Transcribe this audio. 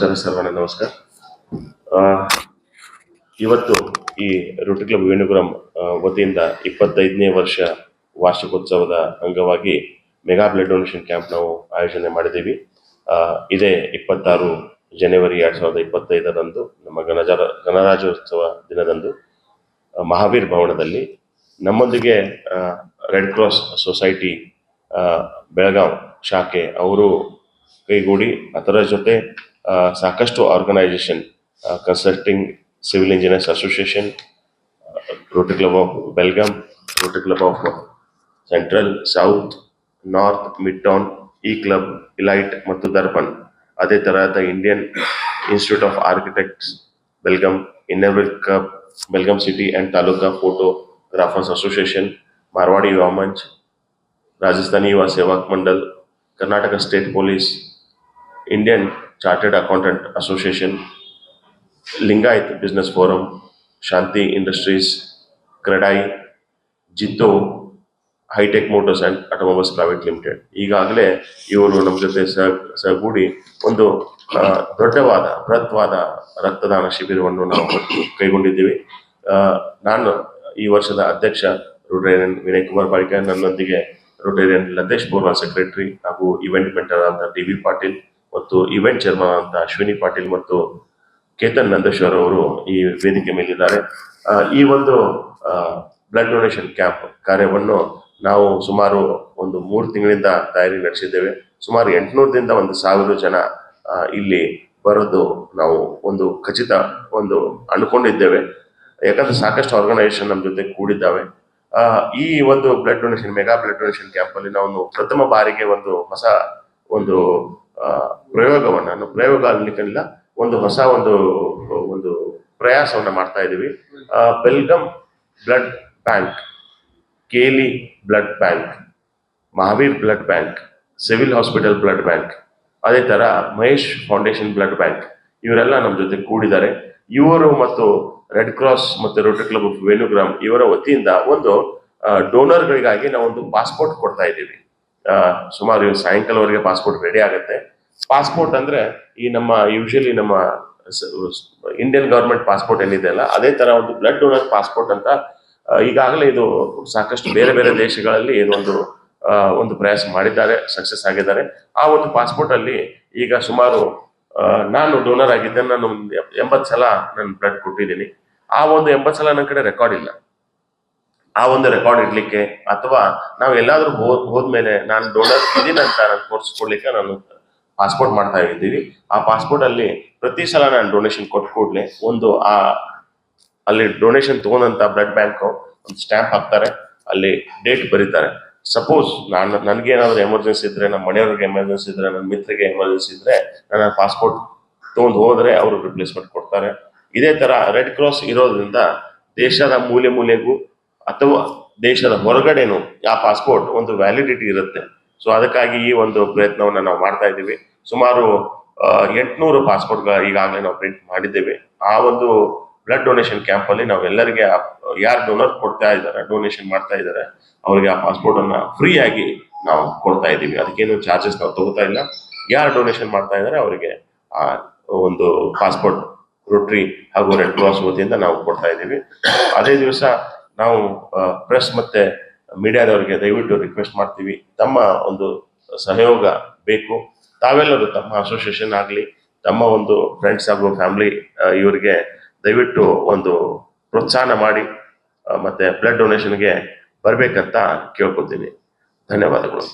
ನಮಸ್ಕಾರ ಸರ್ವಣ ನಮಸ್ಕಾರ. ಇವತ್ತು ಈ ರೋಟರಿ ಕ್ಲಬ್ ವೇಣುಗುರಂ ವತಿಯಿಂದ ಇಪ್ಪತ್ತೈದನೇ ವರ್ಷ ವಾರ್ಷಿಕೋತ್ಸವದ ಅಂಗವಾಗಿ ಮೆಗಾ ಬ್ಲಡ್ ಡೊನೇಷನ್ ಕ್ಯಾಂಪ್ ನಾವು ಆಯೋಜನೆ ಮಾಡಿದ್ದೀವಿ. ಇದೇ ಇಪ್ಪತ್ತಾರು ಜನವರಿ ಎರಡು ಸಾವಿರದ ಇಪ್ಪತ್ತೈದರಂದು, ನಮ್ಮ ಗಣಜ, ಗಣರಾಜ್ಯೋತ್ಸವ ದಿನದಂದು ಮಹಾವೀರ್ ಭವನದಲ್ಲಿ ನಮ್ಮೊಂದಿಗೆ ರೆಡ್ ಕ್ರಾಸ್ ಸೊಸೈಟಿ ಬೆಳಗಾವ್ ಶಾಖೆ ಅವರು ಕೈಗೂಡಿ, ಅದರ ಜೊತೆ ಸಾಕಷ್ಟು organisation consulting civil engineers association Rotary club of Belgaum Rotary club of central south north mid town E club elite ಮತ್ತು ದರ್ಪಣ್ ಅದೇ ತರಹದ Indian institute of architects Belgaum Inner Wheel club Belgaum city and taluka photographers association Marwadi Yuva Manch Rajasthani Yuva Sevak Mandal Karnataka state police Indian chartered accountant association Lingayat business forum Shanti industries CREDAI Jittu hitech motors and automobiles private limited ಈಗಾಗಲೇ ಇವರು ನಮ್ಮ ಜೊತೆ ಸಹ ಸಹಗೂಡಿ ಒಂದು ದೊಡ್ಡವಾದ, ಬೃಹತ್ವಾದ ರಕ್ತದಾನ ಶಿಬಿರವನ್ನು ನಾವು ಕೈಗೊಂಡಿದ್ದೀವಿ. ನಾನು ಈ ವರ್ಷದ ಅಧ್ಯಕ್ಷ ರೋಟೇರಿಯನ್ ವಿನಯ್ ಕುಮಾರ್ ಬಾಳಿಕ ನನ್ನೊಂದಿಗೆ ರೋಟೇರಿಯನ್ ಲತೇಶ್ ಬೋರ್ವಾ ಸೆಕ್ರೆಟರಿ ಹಾಗೂ ಇವೆಂಟ್ ಮೆಂಟರ್ ಆದ ಡಿ ವಿ ಪಾಟೀಲ್ ಮತ್ತು ಇವೆಂಟ್ ಚೇರ್ಮನ್ ಅಂತ ಅಶ್ವಿನಿ ಪಾಟೀಲ್ ಮತ್ತು ಕೇತನ್ ನಂದೇಶ್ವರ್ ಅವರು ಈ ವೇದಿಕೆ ಮೇಲಿದ್ದಾರೆ. ಈ ಒಂದು ಬ್ಲಡ್ ಡೊನೇಷನ್ ಕ್ಯಾಂಪ್ ಕಾರ್ಯವನ್ನು ನಾವು ಸುಮಾರು ಒಂದು ಮೂರು ತಿಂಗಳಿಂದ ತಯಾರಿ ನಡೆಸಿದ್ದೇವೆ. ಸುಮಾರು ಎಂಟುನೂರದಿಂದ ಒಂದು ಸಾವಿರ ಜನ ಇಲ್ಲಿ ಬರೋದು ನಾವು ಒಂದು ಖಚಿತ ಒಂದು ಅನ್ಕೊಂಡಿದ್ದೇವೆ. ಯಾಕಂದ್ರೆ ಸಾಕಷ್ಟು ಆರ್ಗನೈಸೇಷನ್ ನಮ್ಮ ಜೊತೆ ಕೂಡಿದ್ದಾವೆ. ಈ ಒಂದು blood donation mega blood donation camp ಅಲ್ಲಿ ನಾವು ಪ್ರಥಮ ಬಾರಿಗೆ ಒಂದು ಹೊಸ ಒಂದು ಪ್ರಯೋಗವನ್ನ ನಾನು ಪ್ರಯೋಗ ಅನ್ಲಿಕ್ಕಿಲ್ಲ ಒಂದು ಹೊಸ ಒಂದು ಒಂದು ಪ್ರಯಾಸವನ್ನು ಮಾಡ್ತಾ ಇದ್ದೀವಿ. Belgaum blood bank, KLE blood bank, Mahavir blood bank, civil hospital blood bank, ಅದೇ ತರ ಮಹೇಶ್ ಫೌಂಡೇಶನ್ ಬ್ಲಡ್ ಬ್ಯಾಂಕ್, ಇವರೆಲ್ಲ ನಮ್ಮ ಜೊತೆ ಕೂಡಿದ್ದಾರೆ. ಇವರು ಮತ್ತು ರೆಡ್ ಕ್ರಾಸ್ ಮತ್ತು ರೋಟರಿ ಕ್ಲಬ್ ಆಫ್ ವೇಣುಗ್ರಾಮ್ ಇವರ ವತಿಯಿಂದ ಒಂದು ಡೋನರ್ಗಳಿಗಾಗಿ ನಾವೊಂದು ಪಾಸ್ಪೋರ್ಟ್ ಕೊಡ್ತಾ ಇದ್ದೀವಿ. ಸುಮಾರು ಸಾಯಂಕಾಲವರೆಗೆ ಪಾಸ್ಪೋರ್ಟ್ ರೆಡಿ ಆಗುತ್ತೆ. ಪಾಸ್ಪೋರ್ಟ್ ಅಂದ್ರೆ ಈ ನಮ್ಮ ಯೂಶಲಿ ನಮ್ಮ ಇಂಡಿಯನ್ ಗವರ್ಮೆಂಟ್ ಪಾಸ್ಪೋರ್ಟ್ ಏನಿದೆ ಅಲ್ಲ, ಅದೇ ತರ ಒಂದು ಬ್ಲಡ್ ಡೋನರ್ ಪಾಸ್ಪೋರ್ಟ್ ಅಂತ ಈಗಾಗಲೇ ಇದು ಸಾಕಷ್ಟು ಬೇರೆ ಬೇರೆ ದೇಶಗಳಲ್ಲಿ ಇದೊಂದು ಒಂದು ಪ್ರಯಾಸ ಮಾಡಿದ್ದಾರೆ ಸಕ್ಸಸ್ ಆಗಿದ್ದಾರೆ. ಆ ಒಂದು ಪಾಸ್ಪೋರ್ಟ್ ಅಲ್ಲಿ ಈಗ ಸುಮಾರು ನಾನು ಡೋನರ್ ಆಗಿದ್ದೆ, ನಾನು ಎಂಬತ್ತು ಸಲ ನಾನು ಬ್ಲಡ್ ಕೊಟ್ಟಿದ್ದೀನಿ. ಆ ಒಂದು ಎಂಬತ್ತು ಸಲ ನನ್ನ ಕಡೆ ರೆಕಾರ್ಡ್ ಇಲ್ಲ. ಆ ಒಂದು ರೆಕಾರ್ಡ್ ಇಡ್ಲಿಕ್ಕೆ, ಅಥವಾ ನಾವು ಎಲ್ಲಾದ್ರೂ ಹೋದ್, ಹೋದ್ಮೇಲೆ ನಾನು ಡೋನರ್ ಇದೀನಂತ ನಾನು ತೋರಿಸ್ಕೊಡ್ಲಿಕ್ಕೆ ನಾನು ಪಾಸ್ಪೋರ್ಟ್ ಮಾಡ್ತಾ ಇದ್ದೀವಿ. ಆ ಪಾಸ್ಪೋರ್ಟ್ ಅಲ್ಲಿ ಪ್ರತಿ ಸಲ ನಾನು ಡೊನೇಷನ್ ಕೊಟ್ಟು ಕೂಡಲೇ ಒಂದು ಆ, ಅಲ್ಲಿ ಡೊನೇಷನ್ ತಗೊಂಡಂತ ಬ್ಲಡ್ ಬ್ಯಾಂಕ್ ಒಂದು ಸ್ಟ್ಯಾಂಪ್ ಹಾಕ್ತಾರೆ. ಅಲ್ಲಿ ಡೇಟ್ ಬರೀತಾರೆ. ಸಪೋಸ್ ನಾನು, ನನಗೆ ಏನಾದ್ರೂ ಎಮರ್ಜೆನ್ಸಿ ಇದ್ರೆ ನಮ್ಮ ಮನೆಯವ್ರಿಗೆ ಎಮರ್ಜೆನ್ಸಿ ಇದ್ರೆ ನನ್ನ ಮಿತ್ರಿಗೆ ಎಮರ್ಜೆನ್ಸಿ ಇದ್ರೆ ನನ್ನ ಪಾಸ್ಪೋರ್ಟ್ ತಗೊಂಡು ಹೋದ್ರೆ ಅವರು ರಿಪ್ಲೇಸ್ಮೆಂಟ್ ಕೊಡ್ತಾರೆ. ಇದೇ ತರ ರೆಡ್ ಕ್ರಾಸ್ ಇರೋದ್ರಿಂದ ದೇಶದ ಮೂಲೆ ಮೂಲೆಗೂ ಅಥವಾ ದೇಶದ ಹೊರಗಡೆನೂ ಆ ಪಾಸ್ಪೋರ್ಟ್ ಒಂದು ವ್ಯಾಲಿಡಿಟಿ ಇರುತ್ತೆ. ಸೊ ಅದಕ್ಕಾಗಿ ಈ ಒಂದು ಪ್ರಯತ್ನವನ್ನ ನಾವು ಮಾಡ್ತಾ ಇದ್ದೀವಿ. ಸುಮಾರು ಎಂಟುನೂರು ಪಾಸ್ಪೋರ್ಟ್ಗಳು ಈಗಾಗಲೇ ನಾವು ಪ್ರಿಂಟ್ ಮಾಡಿದ್ದೇವೆ. ಆ ಒಂದು ಬ್ಲಡ್ ಡೊನೇಷನ್ ಕ್ಯಾಂಪ್ ಅಲ್ಲಿ ನಾವೆಲ್ಲರಿಗೆ ಯಾರು ಡೊನರ್ ಕೊಡ್ತಾ ಇದ್ದಾರೆ ಡೊನೇಷನ್ ಮಾಡ್ತಾ ಇದ್ದಾರೆ, ಅವರಿಗೆ ಆ ಪಾಸ್ಪೋರ್ಟ್ ಅನ್ನ ಫ್ರೀ ಆಗಿ ನಾವು ಕೊಡ್ತಾ ಇದ್ದೀವಿ. ಅದಕ್ಕೇನು ಚಾರ್ಜಸ್ ನಾವು ತಗೋತಾ ಇಲ್ಲ. ಯಾರು ಡೊನೇಷನ್ ಮಾಡ್ತಾ ಇದ್ದಾರೆ, ಅವರಿಗೆ, ಆ, ಒಂದು ಪಾಸ್ಪೋರ್ಟ್ ರೋಟ್ರಿ ಹಾಗೂ ರೆಡ್ ಕ್ರಾಸ್ ವತಿಯಿಂದ ನಾವು ಕೊಡ್ತಾ ಇದ್ದೀವಿ. ಅದೇ ದಿವಸ ನಾವು ಪ್ರೆಸ್ ಮತ್ತೆ ಮೀಡಿಯಾದವರಿಗೆ ದಯವಿಟ್ಟು ರಿಕ್ವೆಸ್ಟ್ ಮಾಡ್ತೀವಿ. ತಮ್ಮ ಒಂದು ಸಹಯೋಗ ಬೇಕು. ತಾವೆಲ್ಲರೂ ತಮ್ಮ ಅಸೋಸಿಯೇಷನ್ ಆಗಲಿ, ತಮ್ಮ ಒಂದು ಫ್ರೆಂಡ್ಸ್ ಹಾಗೂ ಫ್ಯಾಮಿಲಿ ಇವರಿಗೆ ದಯವಿಟ್ಟು ಒಂದು ಪ್ರೋತ್ಸಾಹ ಮಾಡಿ ಮತ್ತೆ ಬ್ಲಡ್ ಡೊನೇಷನ್ಗೆ ಬರಬೇಕಂತ ಕೇಳ್ಕೊತೀನಿ ಧನ್ಯವಾದಗಳು.